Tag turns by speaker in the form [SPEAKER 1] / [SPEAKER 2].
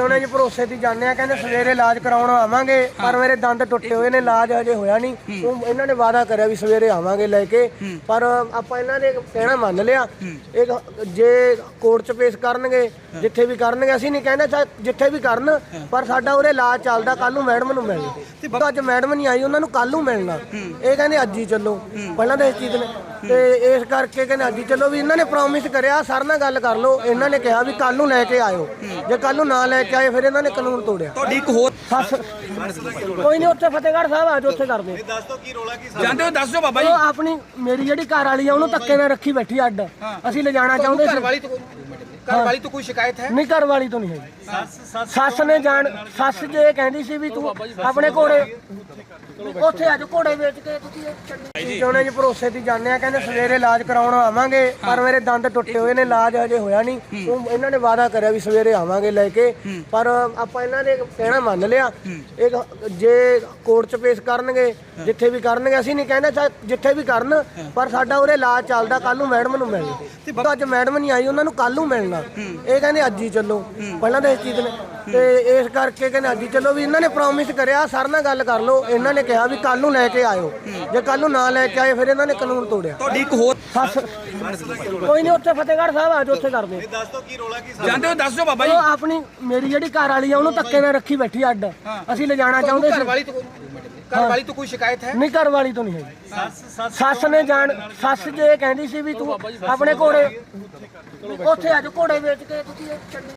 [SPEAKER 1] ਜਿਉਣੇ ਜੀ ਭਰੋਸੇ ਦੀ ਜਾਂਦੇ ਆ ਕਹਿੰਦੇ ਸਵੇਰੇ ਇਲਾਜ ਕਰਾਉਣ ਆਵਾਂਗੇ ਪਰ ਮੇਰੇ ਦੰਦ ਟੁੱਟੇ ਹੋਏ ਨੇ ਇਲਾਜ ਹਜੇ ਹੋਇਆ ਨਹੀਂ। ਉਹ ਇਹਨਾਂ ਨੇ ਵਾਅਦਾ ਕਰਿਆ ਵੀ ਸਵੇਰੇ ਆਵਾਂਗੇ ਲੈ ਕੇ ਪਰ ਆਪਾਂ ਇਹਨਾਂ ਨੇ ਕਹਿਣਾ ਮੰਨ ਲਿਆ ਇਹ ਜੇ ਕੋਰਟ 'ਚ ਪੇਸ਼ ਕਰਨਗੇ ਜਿੱਥੇ ਵੀ ਕਰਨਗੇ ਅਸੀਂ ਨਹੀਂ ਕਹਿੰਦੇ ਜਿੱਥੇ ਵੀ ਕਰਨ ਪਰ ਸਾਡਾ ਉਰੇ ਇਲਾਜ ਚੱਲਦਾ ਕੱਲ ਨੂੰ ਮੈਡਮ ਨੂੰ ਮਿਲਣਾ। ਤਾਂ ਅੱਜ ਮੈਡਮ ਨਹੀਂ ਆਈ ਉਹਨਾਂ ਨੂੰ ਕੱਲ ਨੂੰ ਮਿਲਣਾ। ਇਹ ਕਹਿੰਦੇ ਅੱਜ ਹੀ ਚੱਲੋ ਪਹਿਲਾਂ ਤਾਂ ਇਸ ਚੀਜ਼ ਨੇ ਤੇ ਇਸ ਕਰਕੇ ਕਹਿੰਦੇ ਅੱਜ ਹੀ ਚੱਲੋ ਵੀ ਇਹਨਾਂ ਨੇ ਪ੍ਰੋਮਿਸ ਕਰਿਆ ਸਰ ਨਾਲ ਗੱਲ ਕਰ ਲਓ ਇਹਨਾਂ ਨੇ ਕਿਹਾ ਵੀ ਕੱਲ ਨੂੰ ਲੈ ਕੇ ਆਇਓ। ਜੇ ਕੱਲ ਨੂੰ ਨਾ ਲੈ ਕੇ ਆਏ ਫਿਰ ਇਹਨਾਂ ਨੇ ਕਾਨੂੰਨ ਤੋੜਿਆ।
[SPEAKER 2] ਤੁਹਾਡੀ ਇੱਕ ਹੋਰ
[SPEAKER 1] ਸੱਸ ਕੋਈ ਨਹੀਂ ਉੱਥੇ ਫਤਿਹਗੜ੍ਹ ਸਾਹਿਬ ਆ ਜਾਓ ਉੱਥੇ ਕਰਦੇ
[SPEAKER 2] ਜਾਂਦੇ ਹੋ ਦੱਸ ਦਿਓ ਬਾਬਾ ਜੀ।
[SPEAKER 1] ਉਹ ਆਪਣੀ ਮੇਰੀ ਜਿਹੜੀ ਘਰ ਵਾਲੀ ਆ ਉਹਨੂੰ ਧੱਕੇ ਨਾਲ ਰੱਖੀ ਬੈਠੀ ਅੱਡ। ਅਸੀਂ ਲਿਜਾਣਾ ਚਾਹੁੰਦੇ ਸੀ।
[SPEAKER 2] ਵਾਲੀ ਤੋਂ ਘਰ ਵਾਲੀ ਤੋਂ ਕੋਈ ਸ਼ਿਕਾਇਤ ਹੈ?
[SPEAKER 1] ਨਹੀਂ ਘਰ ਵਾਲੀ ਤੋਂ ਨਹੀਂ ਹੈਗੀ। ਸੱਸ ਨੇ ਜਾਣ ਸੱਸ ਜੇ ਕਹਿੰਦੀ ਸੀ ਵੀ ਤੂੰ ਆਪਣੇ ਘੋੜੇ ਉੱਥੇ ਆ ਜਾ ਘੋੜੇ ਵੇਚ ਕੇ ਤੁਸੀਂ ਜਿਉਣੇ ਜੀ। ਭਰੋਸੇ ਦੀ ਜਾਂਦੇ ਆ ਕਹਿੰਦੇ ਸਵੇਰੇ ਇਲਾਜ ਕਰਾਉਣ ਆਵਾਂਗੇ ਪਰ ਮੇਰੇ ਦੰਦ ਟੁੱਟੇ ਹੋਏ ਨੇ ਇਲਾਜ ਹਜੇ ਹੋਇਆ ਨਹੀਂ। ਉਹ ਇਹਨਾਂ ਨੇ ਵਾਅਦਾ ਕਰਿਆ ਵੀ ਸਵੇਰੇ ਆਵਾਂਗੇ ਲੈ ਕੇ ਪਰ ਆਪਾਂ ਇਹਨਾਂ ਨੇ ਕਹਿਣਾ ਮੰਨ ਲਿਆ ਇਹ ਜੇ ਕੋਰਟ 'ਚ ਪੇਸ਼ ਕਰਨਗੇ ਜਿੱਥੇ ਵੀ ਕਰਨਗੇ ਅਸੀਂ ਨਹੀਂ ਕਹਿੰਦੇ ਜਿੱਥੇ ਵੀ ਕਰਨ ਪਰ ਸਾਡਾ ਉਰੇ ਇਲਾਜ ਚੱਲਦਾ ਕੱਲ ਨੂੰ ਮੈਡਮ ਨੂੰ ਮਿਲਣਾ। ਤਾਂ ਅੱਜ ਮੈਡਮ ਨਹੀਂ ਆਈ ਉਹਨਾਂ ਨੂੰ ਕੱਲ ਨੂੰ ਮਿਲਣਾ। ਇਹ ਕਹਿੰਦੇ ਅੱਜ ਹੀ ਚੱਲੋ। ਪਹਿਲਾਂ ਤਾਂ ਇਸ ਚੀਜ਼ ਨੇ ਤੇ ਇਸ ਕਰਕੇ ਕਹਿੰਦੇ ਅੱਜ ਚੱਲੋ ਵੀ ਇਹਨਾਂ ਨੇ ਪ੍ਰੋਮਿਸ ਕਰਿਆ ਸਰ ਨਾਲ ਗੱਲ ਕਰ ਲਓ। ਇਹਨਾਂ ਨੇ ਕਿਹਾ ਵੀ ਕੱਲ ਨੂੰ ਲੈ ਕੇ ਆਇਓ। ਜੇ ਕੱਲ ਨੂੰ ਨਾ ਲੈ ਕੇ ਆਏ ਫਿਰ ਇਹਨਾਂ ਨੇ ਕਾਨੂੰਨ ਤੋੜਿਆ।
[SPEAKER 2] ਤੁਹਾਡੀ ਇੱਕ ਹੋਰ
[SPEAKER 1] ਸੱਸ ਕੋਈ ਨਹੀਂ ਉੱਥੇ ਫਤਿਹਗੜ੍ਹ ਸਾਹਿਬ ਆ ਜਾਓ ਉੱਥੇ ਕਰਦੇ।
[SPEAKER 2] ਜਾਂਦੇ ਹੋ ਦੱਸ ਦਿਓ ਬਾਬਾ ਜੀ।
[SPEAKER 1] ਉਹ ਆਪਣੀ ਮੇਰੀ ਜਿਹੜੀ ਘਰ ਵਾਲੀ ਆ ਉਹਨੂੰ ਧੱਕੇ ਨਾਲ ਰੱਖੀ ਬੈਠੀ ਅੱਡ। ਅਸੀਂ ਲਿਜਾਣਾ ਚਾਹੁੰਦੇ
[SPEAKER 2] ਘਰ
[SPEAKER 1] ਸੀ।
[SPEAKER 2] ਵਾਲੀ ਤੋਂ ਘਰ ਵਾਲੀ ਤੋਂ ਕੋਈ ਸ਼ਿਕਾਇਤ ਹੈ?
[SPEAKER 1] ਨਹੀਂ ਘਰ ਵਾਲੀ ਤੋਂ ਨਹੀਂ ਹੈਗੀ। ਸੱਸ ਨੇ ਜਾਣ ਸੱਸ ਜੇ ਕਹਿੰਦੀ ਸੀ ਵੀ ਤੂੰ ਆਪਣੇ ਘੋੜੇ ਉੱਥੇ ਆ ਜਾ ਘੋੜੇ ਵੇਚ ਕੇ ਤੁਸੀਂ